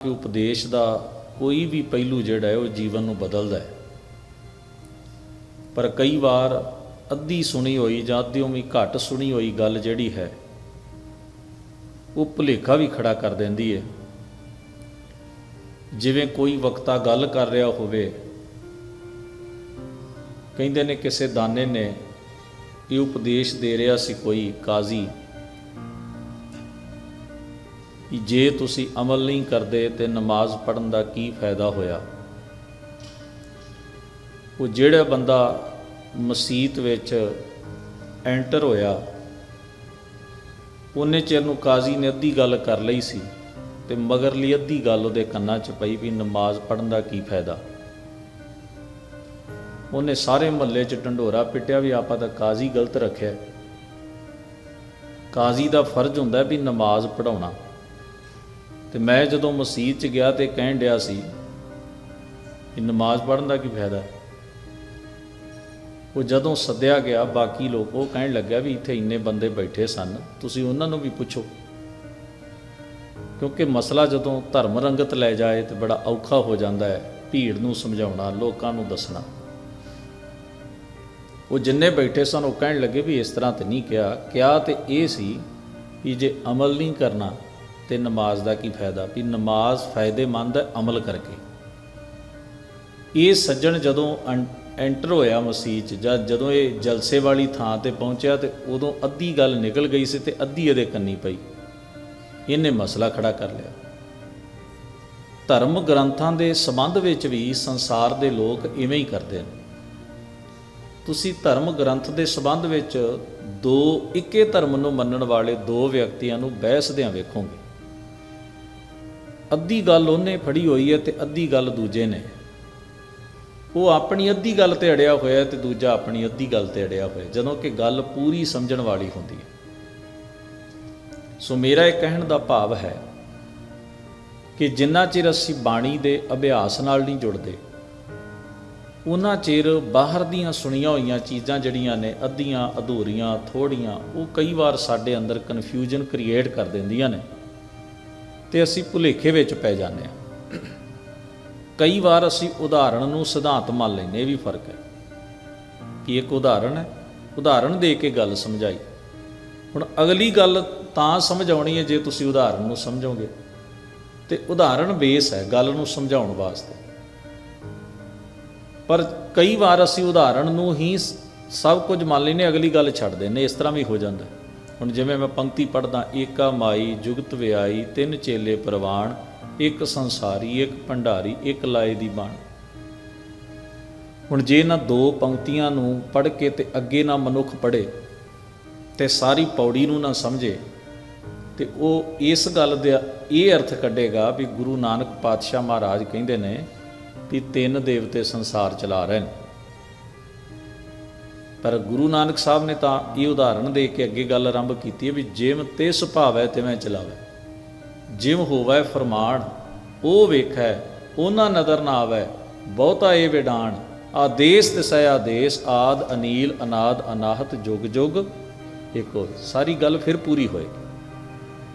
ਕਿ ਉਪਦੇਸ਼ ਦਾ ਕੋਈ ਵੀ ਪਹਿਲੂ ਜਿਹੜਾ ਹੈ ਉਹ ਜੀਵਨ ਨੂੰ ਬਦਲਦਾ ਹੈ। ਪਰ ਕਈ ਵਾਰ ਅੱਧੀ ਸੁਣੀ ਹੋਈ ਜਾਂ ਅੱਧਿਓਂ ਵੀ ਘੱਟ ਸੁਣੀ ਹੋਈ ਗੱਲ ਜਿਹੜੀ ਹੈ, ਉਹ ਭੁਲੇਖਾ ਵੀ ਖੜਾ ਕਰ ਦਿੰਦੀ ਹੈ। ਜਿਵੇਂ ਕੋਈ ਵਕਤਾ ਗੱਲ ਕਰ ਰਿਹਾ ਹੋਵੇ, ਕਹਿੰਦੇ ਨੇ ਕਿਸੇ ਦਾਨੇ ਨੇ, ਇਹ ਉਪਦੇਸ਼ ਦੇ ਰਿਹਾ ਸੀ ਕੋਈ ਕਾਜ਼ੀ। ਕਿ ਜੇ ਤੁਸੀਂ ਅਮਲ ਨਹੀਂ ਕਰਦੇ ਤੇ ਨਮਾਜ਼ ਪੜਨ ਦਾ ਕੀ ਫਾਇਦਾ ਹੋਇਆ? ਉਹ ਜਿਹੜਾ ਬੰਦਾ ਮਸਜਿਦ ਵਿੱਚ ਐਂਟਰ ਹੋਇਆ, ਉਹਨੇ ਚਿਰ ਨੂੰ ਕਾਜ਼ੀ ਨੇ ਅੱਧੀ ਗੱਲ ਕਰ ਲਈ ਸੀ ਤੇ ਮਗਰਲੀ ਅੱਧੀ ਗੱਲ ਉਹਦੇ ਕੰਨਾਂ 'ਚ ਪਈ ਵੀ ਨਮਾਜ਼ ਪੜਨ ਦਾ ਕੀ ਫਾਇਦਾ? ਉਹਨੇ ਸਾਰੇ ਮਹੱਲੇ 'ਚ ਢੰਡੋਰਾ ਪਿੱਟਿਆ ਵੀ ਆਪਾਂ ਤਾਂ ਕਾਜ਼ੀ ਗਲਤ ਰੱਖਿਆ। ਕਾਜ਼ੀ ਦਾ ਫਰਜ਼ ਹੁੰਦਾ ਵੀ ਨਮਾਜ਼ ਪੜਾਉਣਾ ਤੇ ਮੈਂ ਜਦੋਂ ਮਸਜਿਦ 'ਚ ਗਿਆ ਤੇ ਕਹਿਣ ਡਿਆ ਸੀ ਕਿ ਨਮਾਜ਼ ਪੜਨ ਦਾ ਕੀ ਫਾਇਦਾ? ਉਹ ਜਦੋਂ ਸੱਦਿਆ ਗਿਆ, ਬਾਕੀ ਲੋਕ ਉਹ ਕਹਿਣ ਲੱਗਿਆ ਵੀ ਇੱਥੇ ਇੰਨੇ ਬੰਦੇ ਬੈਠੇ ਸਨ, ਤੁਸੀਂ ਉਹਨਾਂ ਨੂੰ ਵੀ ਪੁੱਛੋ। ਕਿਉਂਕਿ ਮਸਲਾ ਜਦੋਂ ਧਰਮ ਰੰਗਤ ਲੈ ਜਾਏ ਤੇ ਬੜਾ ਔਖਾ ਹੋ ਜਾਂਦਾ ਹੈ ਭੀੜ ਨੂੰ ਸਮਝਾਉਣਾ, ਲੋਕਾਂ ਨੂੰ ਦੱਸਣਾ। ਉਹ ਜਿੰਨੇ ਬੈਠੇ ਸਨ, ਉਹ ਕਹਿਣ ਲੱਗੇ ਵੀ ਇਸ ਤਰ੍ਹਾਂ ਤੇ ਨਹੀਂ ਕਿਹਾ। ਕਿਹਾ ਤੇ ਇਹ ਸੀ ਕਿ ਜੇ ਅਮਲ ਨਹੀਂ ਕਰਨਾ ਤੇ ਨਮਾਜ਼ ਦਾ ਕੀ ਫਾਇਦਾ? ਵੀ ਨਮਾਜ਼ ਫਾਇਦੇਮੰਦ ਹੈ ਅਮਲ ਕਰਕੇ। ਇਹ ਸੱਜਣ ਜਦੋਂ ਅੰ- ਐਂਟਰ ਹੋਇਆ ਮਸੀਹ 'ਚ ਜਾਂ ਜਦੋਂ ਇਹ ਜਲਸੇ ਵਾਲੀ ਥਾਂ ਤੇ ਪਹੁੰਚਿਆ ਤੇ ਉਦੋਂ ਅੱਧੀ ਗੱਲ ਨਿਕਲ ਗਈ ਸੀ ਤੇ ਅੱਧੀ ਇਹਦੇ ਕੰਨੀ ਪਈ। ਇਹਨੇ ਮਸਲਾ ਖੜਾ ਕਰ ਲਿਆ। ਧਰਮ ਗ੍ਰੰਥਾਂ ਦੇ ਸੰਬੰਧ ਵਿੱਚ ਵੀ ਸੰਸਾਰ ਦੇ ਲੋਕ ਇਵੇਂ ਹੀ ਕਰਦੇ ਨੇ। ਤੁਸੀਂ ਧਰਮ ਗ੍ਰੰਥ ਦੇ ਸੰਬੰਧ ਵਿੱਚ ਦੋ, ਇੱਕੇ ਧਰਮ ਨੂੰ ਮੰਨਣ ਵਾਲੇ ਦੋ ਵਿਅਕਤੀਆਂ ਨੂੰ ਬਹਿਸਦਿਆਂ ਵੇਖੋਗੇ। ਅੱਧੀ ਗੱਲ ਉਹਨੇ ਫੜੀ ਹੋਈ ਹੈ ਤੇ ਅੱਧੀ ਗੱਲ ਦੂਜੇ ਨੇ। ਉਹ ਆਪਣੀ ਅੱਧੀ ਗੱਲ ਤੇ ਅੜਿਆ ਹੋਇਆ ਹੈ ਤੇ ਦੂਜਾ ਆਪਣੀ ਅੱਧੀ ਗੱਲ ਤੇ ਅੜਿਆ ਹੋਇਆ ਜਦੋਂ ਕਿ ਗੱਲ ਪੂਰੀ ਸਮਝਣ ਵਾਲੀ ਹੁੰਦੀ ਹੈ। ਸੋ ਮੇਰਾ ਇਹ ਕਹਿਣ ਦਾ ਭਾਵ ਹੈ ਕਿ ਜਿੰਨਾ ਚਿਰ ਅਸੀਂ ਬਾਣੀ ਦੇ ਅਭਿਆਸ ਨਾਲ ਨਹੀਂ ਜੁੜਦੇ, ਉਹਨਾਂ ਚਿਰ ਬਾਹਰ ਦੀਆਂ ਸੁਣੀਆਂ ਹੋਈਆਂ ਚੀਜ਼ਾਂ ਜਿਹੜੀਆਂ ਨੇ, ਅੱਧੀਆਂ ਅਧੂਰੀਆਂ ਥੋੜੀਆਂ ਉਹ ਕਈ ਵਾਰ ਸਾਡੇ ਅੰਦਰ ਕਨਫਿਊਜ਼ਨ ਕ੍ਰੀਏਟ ਕਰ ਦਿੰਦੀਆਂ ਨੇ। ਤੇ ਅਸੀਂ ਭੁਲੇਖੇ ਵਿੱਚ ਪੈ ਜਾਂਦੇ ਹਾਂ। ਕਈ ਵਾਰ ਅਸੀਂ ਉਦਾਹਰਣ ਨੂੰ ਸਿਧਾਂਤ ਮੰਨ ਲੈਂਦੇ ਵੀ ਫ਼ਰਕ ਹੈ ਕਿ ਇੱਕ ਉਦਾਹਰਣ ਹੈ, ਉਦਾਹਰਣ ਦੇ ਕੇ ਗੱਲ ਸਮਝਾਈ। ਹੁਣ ਅਗਲੀ ਗੱਲ ਤਾਂ ਸਮਝ ਆਉਣੀ ਹੈ ਜੇ ਤੁਸੀਂ ਉਦਾਹਰਣ ਨੂੰ ਸਮਝੋਗੇ। ਤੇ ਉਦਾਹਰਣ ਬੇਸ ਹੈ ਗੱਲ ਨੂੰ ਸਮਝਾਉਣ ਵਾਸਤੇ। ਪਰ ਕਈ ਵਾਰ ਅਸੀਂ ਉਦਾਹਰਣ ਨੂੰ ਹੀ ਸਭ ਕੁਝ ਮੰਨ ਲੈਨੇ ਅਗਲੀ ਗੱਲ ਛੱਡ ਦਿੰਦੇ ਇਸ ਤਰ੍ਹਾਂ ਵੀ ਹੋ ਜਾਂਦਾ ਹੁਣ ਜਿਵੇਂ ਮੈਂ ਪੰਕਤੀ ਪੜਦਾ ਏਕਾ ਮਾਈ ਜੁਗਤ ਵਿਆਈ, ਤਿੰਨ ਚੇਲੇ ਪ੍ਰਵਾਨ ਇੱਕ ਸੰਸਾਰੀ, ਇੱਕ ਭੰਡਾਰੀ, ਇੱਕ ਲਾਏ ਦੀ ਬਾਣ। ਹੁਣ ਜੇ ਇਹਨਾਂ ਦੋ ਪੰਕਤੀਆਂ ਨੂੰ ਪੜ੍ਹ ਕੇ ਤੇ ਅੱਗੇ ਨਾ ਮਨੁੱਖ ਪੜ੍ਹੇ, ਤੇ ਸਾਰੀ ਪੌੜੀ ਨੂੰ ਨਾ ਸਮਝੇ, ਤੇ ਉਹ ਇਸ ਗੱਲ ਦਾ ਇਹ ਅਰਥ ਕੱਢੇਗਾ ਵੀ ਗੁਰੂ ਨਾਨਕ ਪਾਤਸ਼ਾਹ ਮਹਾਰਾਜ ਕਹਿੰਦੇ ਨੇ ਵੀ ਤਿੰਨ ਦੇਵਤੇ ਸੰਸਾਰ ਚਲਾ ਰਹੇ ਨੇ। ਪਰ ਗੁਰੂ ਨਾਨਕ ਸਾਹਿਬ ਨੇ ਤਾਂ ਇਹ ਉਦਾਹਰਣ ਦੇ ਕੇ ਅੱਗੇ ਗੱਲ ਆਰੰਭ ਕੀਤੀ ਹੈ ਵੀ ਜਿਮ ਤੇ ਸੁਭਾਵੈ ਤਿਵੇਂ ਚਲਾਵੇ। ਜਿਮ ਹੋਵੇ ਫਰਮਾਨ, ਉਹ ਵੇਖੈ, ਉਹਨਾਂ ਨਦਰ ਨਾ ਆਵੇ, ਬਹੁਤਾ ਇਹ ਵਿਡਾਣ, ਆਦੇਸ ਤਿਸੈ ਆਦੇਸ, ਆਦ ਅਨੀਲ, ਅਨਾਦ, ਅਨਾਹਤ, ਜੁਗ ਜੁਗ। ਇੱਕੋ ਸਾਰੀ ਗੱਲ ਫਿਰ ਪੂਰੀ ਹੋਏਗੀ।